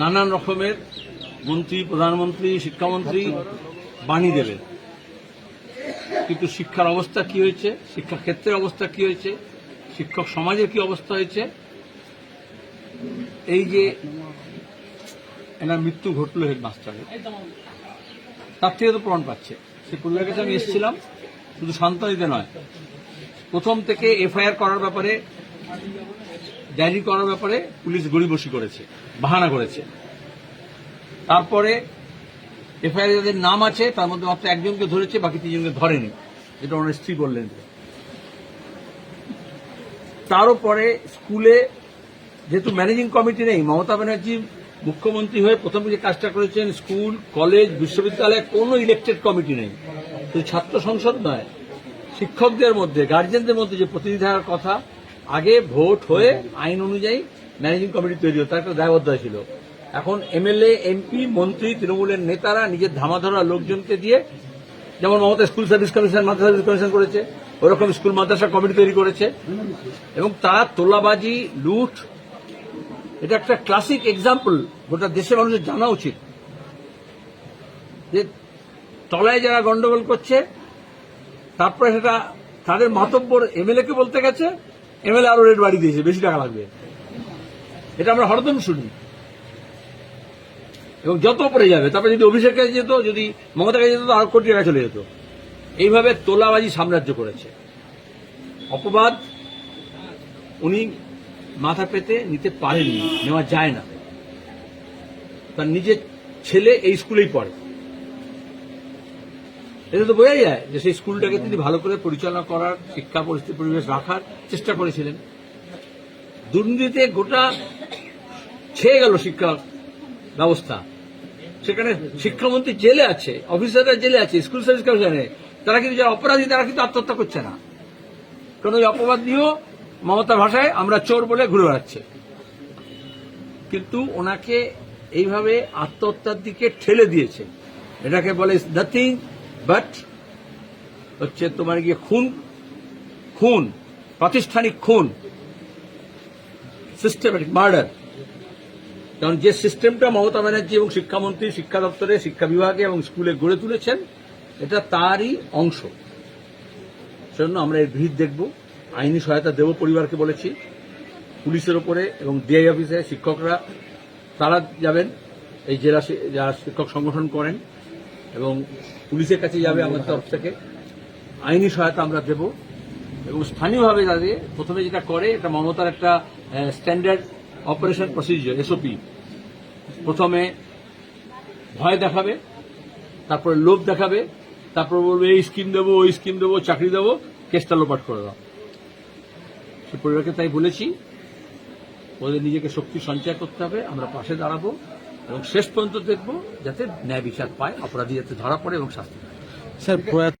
নানান রকমের মন্ত্রী, প্রধানমন্ত্রী, শিক্ষামন্ত্রী বাণী দেবেন কিন্তু শিক্ষার অবস্থা কি হয়েছে? শিক্ষা ক্ষেত্রের অবস্থা কি হয়েছে? শিক্ষক সমাজের কি অবস্থা হয়েছে? এই যে এনার মৃত্যু ঘটলো হেডমাস্টারের, তার থেকে তো প্রমাণ পাচ্ছে। সে পরিবারের কাছে আমি এসেছিলাম, শুধু সান্ত্বনিতে নয়, প্রথম থেকে এফআইআর করার ব্যাপারে ডায়েরি করার ব্যাপারে পুলিশ গড়িবসি করেছে, বাহানা করেছে। তারপরে এফআইআর যাদের নাম আছে, তার মধ্যে মাত্র একজনকে ধরেছে, বাকি তিনজনকে ধরেনি। যেটা ওনার স্ত্রী বললেন। তারও পরে স্কুলে যেহেতু ম্যানেজিং কমিটি নেই, মমতা ব্যানার্জি মুখ্যমন্ত্রী হয়ে প্রথম যে কাজটা করেছেন, স্কুল, কলেজ, বিশ্ববিদ্যালয়ে, কোনো ইলেকটেড কমিটি নেই। শুধু ছাত্র সংসদ নয়, শিক্ষকদের মধ্যে গার্জেনদের মধ্যে যে প্রতিনিধি থাকার কথা আগে ভোট হয়ে আইন অনুযায়ী ম্যানেজিং কমিটি তৈরি হতো একটা দায়বদ্ধতা ছিল। এখন এমএলএ, এমপি, মন্ত্রী, তৃণমূলের নেতারা নিজের ধামাধরা লোকজনকে দিয়ে, যেমন Mamata school service commission, Madrasa service commission করেছে, ওরকম স্কুল মাদ্রাসা কমিটি তৈরি করেছে। এবং তারা তোলাবাজি, লুট, এটা একটা ক্লাসিক এক্সাম্পল গোটা দেশের মানুষের জানা উচিত। যে তলায় যারা গন্ডগোল করছে, তারপরে সেটা তাদের মাতব্বর এমএলএ কে বলতে গেছে এমএলএ আরও রেট বাড়ি দিয়েছে, বেশি টাকা লাগবে। এটা আমরা হরদম শুনি। এবং যত উপরে যাবে, তারপরে যদি অভিষেক কাছে যেত, যদি মমতা কাছে যেত আরও কোটি টাকা চলে যেত। এইভাবে তোলাবাজি সাম্রাজ্য করেছে। অপবাদ উনি মাথা পেতে নিতে পারেননি, নেওয়া যায় না। তার নিজের ছেলে এই স্কুলেই পড়ে। এটা তো বোঝা যায় যে সেই স্কুলটাকে তিনি ভালো করে পরিচালনা করার, শিক্ষা পরিস্থিতি, পরিবেশ রাখার চেষ্টা করেছিলেন। দুর্নীতিতে গোটা ছেয়ে গেল শিক্ষা ব্যবস্থা। সেখানে শিক্ষামন্ত্রী জেলে আছে, অফিসাররা জেলে আছে, স্কুল সার্ভিস কমিশনে। তারা কিন্তু যারা অপরাধী, তারা কিন্তু আত্মহত্যা করছে না। কারণ ওই অপবাদ নিয়েও মমতার ভাষায় আমরা চোর বলে ঘুরে বেড়াচ্ছে। কিন্তু ওনাকে এইভাবে আত্মহত্যার দিকে ঠেলে দিয়েছে। এটাকে বলে নাথিং বাট হচ্ছে তোমার গিয়ে খুন খুন, প্রাতিষ্ঠানিক খুন সিস্টেমেটিক মার্ডার কারণ যে সিস্টেমটা মমতা ব্যানার্জি এবং শিক্ষামন্ত্রী, শিক্ষা দপ্তরে, শিক্ষা বিভাগে এবং স্কুলে গড়ে তুলেছেন, এটা তারই অংশ। সেজন্য আমরা এর ভিড় দেখব। আইনি সহায়তা দেব পরিবারকে বলেছি। পুলিশের ওপরে এবং ডিআই অফিসে শিক্ষকরা, তারা যাবেন। এই জেলা যারা শিক্ষক সংগঠন করেন এবং পুলিশের কাছে যাবে আমাদের তরফ থেকে। আইনি সহায়তা আমরা দেব এবং স্থানীয়ভাবে যাদের প্রথমে যেটা করে, এটা মমতার একটা স্ট্যান্ডার্ড অপারেশন প্রসিজিওর এসওপি প্রথমে ভয় দেখাবে, তারপরে লোভ দেখাবে, তারপর বলবে, এই স্কিম দেবো, ওই স্কিম দেবো, চাকরি দেবো, কেসটা লোপাট করে দাও। সে পরিবারকে তাই বলেছি। ওদের নিজেকে শক্তি সঞ্চয় করতে হবে, আমরা পাশে দাঁড়াবো। এবং শেষ পর্যন্ত দেখব যাতে ন্যায় বিচার পায়, অপরাধী যাতে ধরা পড়ে এবং শাস্তি পায়। স্যার